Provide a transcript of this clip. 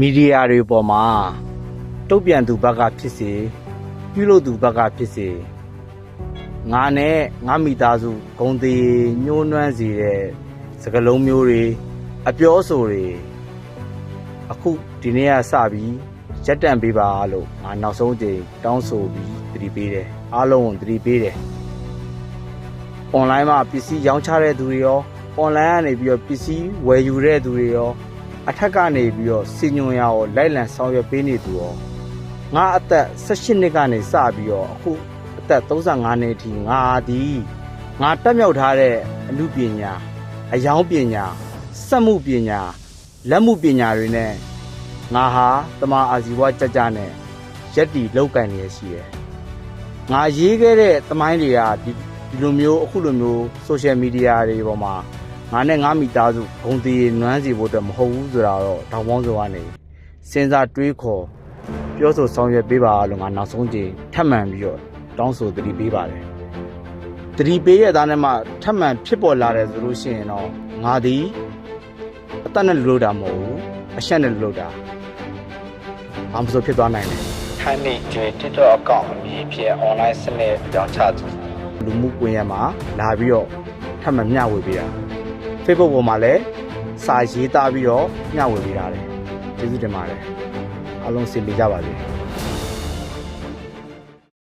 မီဒီယာတွေပေါ်မှာတုတ်ပြန်သူဘက်ကဖြစ်စေပြုလုပ်သူဘက်ကဖြစ်စေငါနဲ့ငါမိသားစုဂုံသေးညှိုးနှွမ်းစေတဲ့စကလုံးမျိုးတွေအပြောအဆိုတွေအခုဒီနေ့ကစပြီးရက်တန့်ပေးပါလို့ငါနောက်ဆုံးကြိမ်တောင်းဆိုပြီးသတိပေးတယ်အားလုံးကိုသတိပေးတယ် online မှာပစ္စည်းရောင်းချတဲ့သူတွေရော online ကနေပြီးတော့ပစ္စည်းဝယ်ယူတဲ့သူတွေရော အထက်ကနေပြီးတော့စီညွန်ရအောင်လိုက်လံဆောင်ရွက်ပေးနေသူရောငါအသက်18နှစ်ကနေစပြီးတော့အခုအသက်35နှစ်အထိငါဒီငါတက်မြောက်ထားတဲ့အမှုပညာအယောင်ပညာစက်မှုပညာလက်မှုပညာတွေနဲ့ငါဟာတမအာဇီဝကြကြနဲ့ရက်တီလောက်ကင်နေရရှိတယ်ငါရေးခဲ့တဲ့သမိုင်းတွေကဒီဒီလိုမျိုးအခုလိုမျိုး social media တွေပေါ်မှာ ငါနဲ့ငါမိသားစုဂုံတည်နွမ်းစီဖို့အတွက်မဟုတ်ဘူးဆိုတာတော့တောင်ပေါင်းစုံကနေစဉ်းစားတွေးခေါ်ပြောဆိုဆောင်ရွက်ပေးပါလို့ငါနောက်ဆုံးကြိမ်ထပ်မံပြီးတော့တောင်းဆိုသတိပေးပါတယ်သတိပေးရတဲ့နဲ့မှထပ်မံဖြစ်ပေါ်လာတယ်ဆိုလို့ရှိရင်တော့ငါသည်အသက်နဲ့လူလို့တာမဟုတ်ဘူးအရှက်နဲ့လူလို့တာဘာမှမဆိုဖြစ်သွားနိုင်တယ်ထိုင်းနေကျွေ TikTok အကောင့်အမည်ဖြစ် online စနစ်ကြောင်းချသူလူမှုကွန်ရက်မှာလာပြီးတော့ထပ်မံမျှဝေပေးတာ Facebook ပေါ်မှာလည်းစာရေးသားပြီးတော့မျှဝေပေးတာတယ်ကျေးဇူးတင်ပါတယ်အားလုံးစင်ပေးကြပါစေ